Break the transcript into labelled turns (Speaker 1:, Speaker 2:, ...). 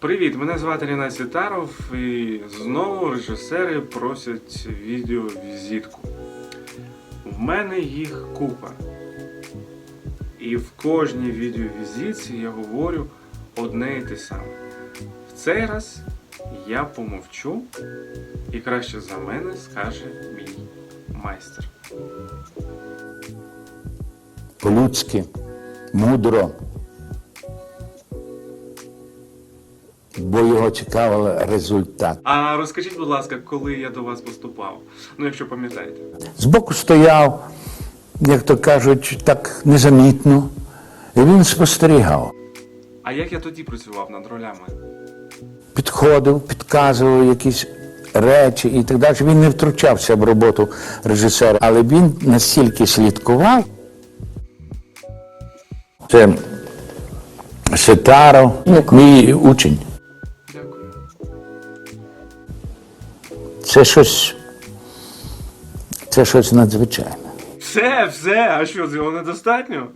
Speaker 1: Привіт, мене звати Рінат Сітаров і знову режисери просять відеовізитку. В мене їх купа. І в кожній відеовізитці я говорю одне і те саме. В цей раз я помовчу і краще за мене скаже мій майстер.
Speaker 2: по-людськи, мудро. Бо його цікавив результат.
Speaker 1: А розкажіть, будь ласка, коли я до вас поступав? Ну, якщо пам'ятаєте.
Speaker 2: Збоку стояв, як то кажуть, так незамітно, і він спостерігав.
Speaker 1: А як я тоді працював над ролями?
Speaker 2: Підходив, підказував якісь речі і так далі. Він не втручався в роботу режисера, але він настільки слідкував. Це Сетаров, мій учень. Це щось. Це щось надзвичайне.
Speaker 1: Все, все, а що, його недостатньо?